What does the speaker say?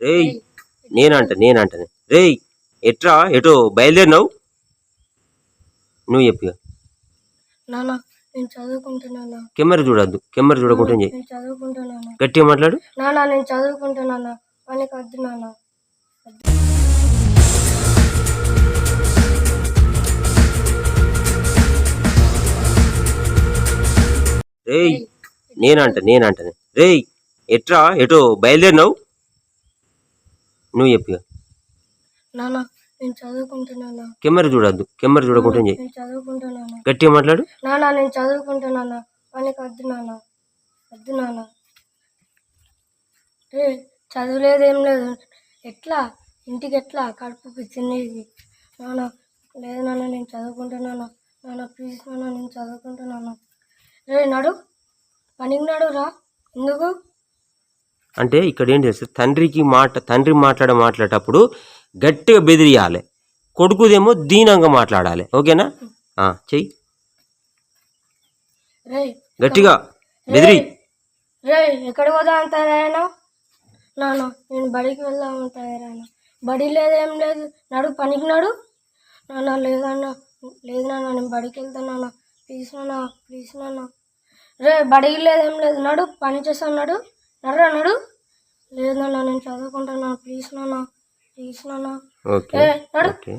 రేయ్ నేనంట నేనంట. రేయ్ ఎట్రా? ఎటో బయలుదేరినావు? నువ్వు చెప్పు ఇక. నాన్న నేను చదువుకుంటున్నానా కెమెరా చూడద్దు కెమెరా చూడకుండా చెయ్యి నేను చదువుకుంటున్నాను గట్టిగా మాట్లాడు. నేను చదువుకుంటున్నానా వద్దు రేయ్ నేనంట నేనంట. రేయ్ ఎట్రా? ఎటో బయలుదేరినావు? నువ్వు చెప్పు. నాన్న నేను చదువుకుంటున్నానా. కెమెరా చూడద్దు. కెమెరా చూడకుండా చెయ్యి నేను చదువుకుంటున్నాను. గట్టిగా మాట్లాడు. నాన్న నేను చదువుకుంటున్నానా మనకి వద్దు నాన్న. వద్దు నాన్న. రే చదువులేదు ఏం లేదు. ఎట్లా? ఇంటికి ఎట్లా? కడుపుకి తినేది నాన్న లేదు నాన్న నేను చదువుకుంటున్నాను. నాన్న ప్లీజ్ నాన్న నేను చదువుకుంటున్నాను. రే నడు. పనికి నడు రా. ఎందుకు? అంటే ఇక్కడ ఏం చేస్తారు తండ్రికి మాట తండ్రి మాట్లాడే మాట్లాడేటప్పుడు గట్టిగా బెదిరియాలి. కొడుకుదేమో దీనంగా మాట్లాడాలి. ఓకేనా? చెయ్యి. రే గట్టిగా బెదిరి. రే ఎక్కడికి పోదా తయారైనా నాన్న నేను బడికి వెళ్దాం బడి లేదేం లేదు. నడు పనికి నడు. నాన్న లేదన్న లేదు నాన్న నేను బడికి వెళ్తాను నాన్న. ప్లీజ్ నాన్న ప్లీజ్ నాన్న. రే బడికి లేదేం లేదు. నడు పని చేస్తాను నడు. నడురా నడు లేదు నాన్న నేను చదువుకుంటాను ప్లీజ్ నాన్న ప్లీజ్ నాన్న. ఓకే. నడు. ఓకే.